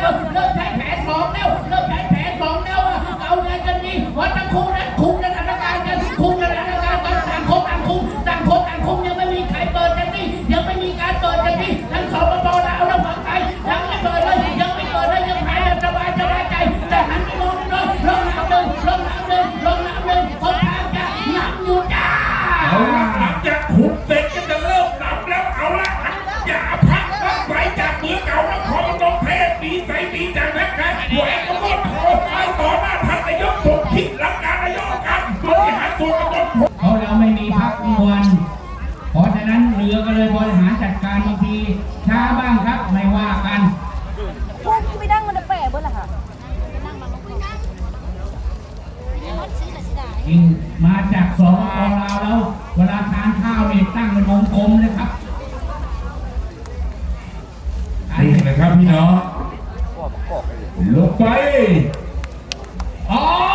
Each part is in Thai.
เงเทศดีใจดีจังนะครับแหวนก็ก็ขอไปต่อหน้าท่านนายกผมคิดหลักการนายกกันบริหารส่วนตำบลเพราะเราไม่มีพักมวลเพราะฉะนั้นเรือก็เลยบริหารจัดการบางทีช้าบ้างครับไม่ว่ากันพวกไม่ดังมันจะแปะเบิ้ลล่ะค่ะจริงมาจากสองปลาวแล้วเวลาทานข้าวนี่ตั้งเป็นวงกลมเลยครับนี่นะครับพี่น้อง ลงไปอ๋อ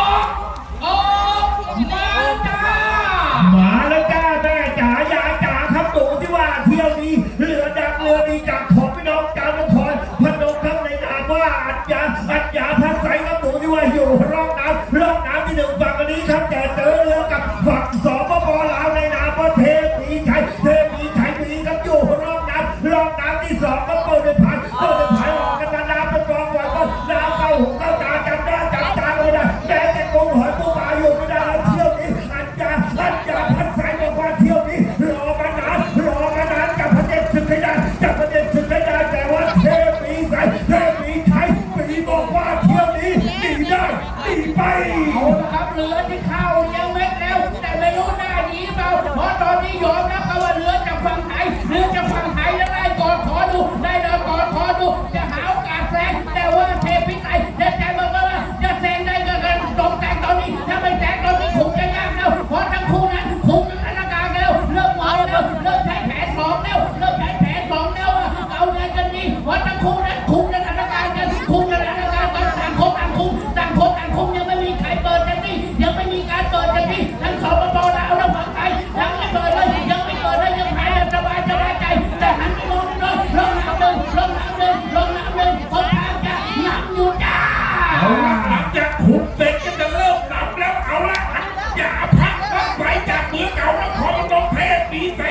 ละครับเรือที่เข้ายังเม็ดแล้วแ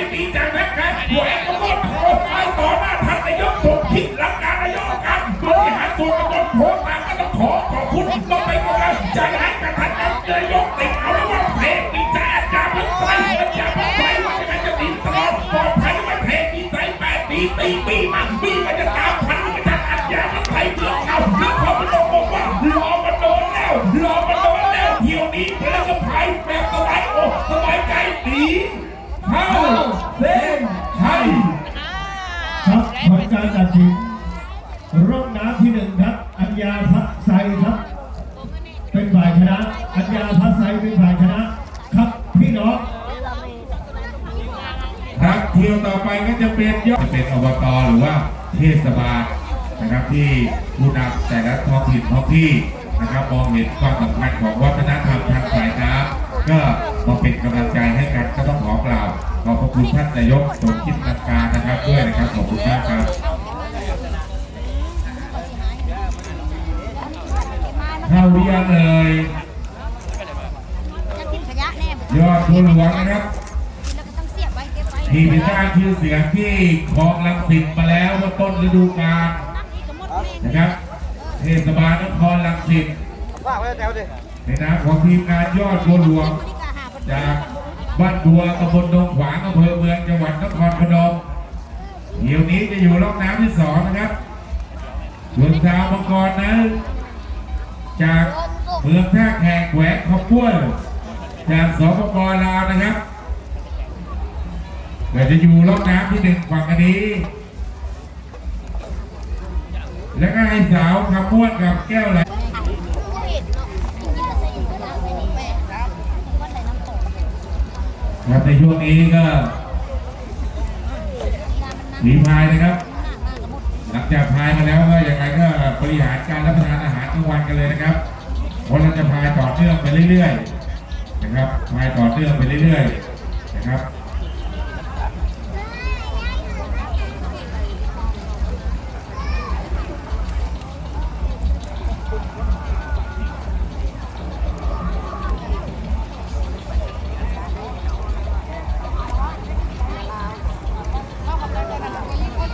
ศดีใจดีจังนะครับแหวนก็ก็ขอไปต่อหน้าท่านนายกผมคิดหลักการนายกการบริหารส่วนตำบลโพธิ์ตางก็ต้องขอขอบคุณต้องไปกำลังใจให้กับท่านนายกติดเอาแล้วว่าเพลงดีใจอาจารย์มันไปอาจารย์มันไปว่าจะไงจะดีตลอดปลอดภัยว่าเพลงดีใจแปดปีตีปีมันปี นฝ่ายชนะ อัญญาพักไซเป็นฝ่ายชนะ ครับพี่น้องครับเที่ยวต่อไปก็จะเป็นยอดเป็นอบตหรือว่าเทศบาลนะครับที่ผู้นำแต่ละท้องถิ่นท้องที่นะครับมองเห็นความสำคัญของวัฒนธรรมทางสายน้ำก็มาเป็นกำลังใจให้กันก็ต้องขอกล่าวขอบพระคุณท่านนายกสมคิดนักการนะครับด้วยนะครับขอบคุณมากครับ เข้าหรือยังเอ่ยจะทิ้งขยะแน่ยอดทุนหลวงนะครับแล้วก็ต้องเสียบไว้เก็บไว้ที่ไปสร้างชื่อเสียงที่คลองลังสิตมาแล้วเมื่อต้นฤดูกาลนักนี้ก็หมดเพลงนะครับเทศบาลนครลังสิตว่าไว้แถวดิในนามของทีมงานยอดบัวหลวงบริการหาคนจากบ้านบัวตำบลดงขวางอำเภอเมืองจังหวัดนครพนมเดี๋ยวนี้จะอยู่ร่องน้ำที่สองนะครับส่วนชาวมังกรนะ จากเมืองท่าแขกแขวงขอบ้วนจากสปปลาวนะครับเดี๋ยวจะอยู่ร่องน้ำที่หนึ่งฝั่งอันนี้ แล้วก็ให้สาวคำม้วนกับแก้วไหลผู้เห็นเนาะกินกระใส่อยู่ก็ได้ไม่ดีแม่ครับในช่วงนี้ก็มีพายนะครับ จะพายมาแล้วก็ยังไงก็บริหารการรับประทานอาหารทุกวันกันเลยนะครับเพราะเราจะพายต่อเนื่องไปเรื่อยๆนะครับพายต่อเนื่องไปเรื่อยๆนะครับ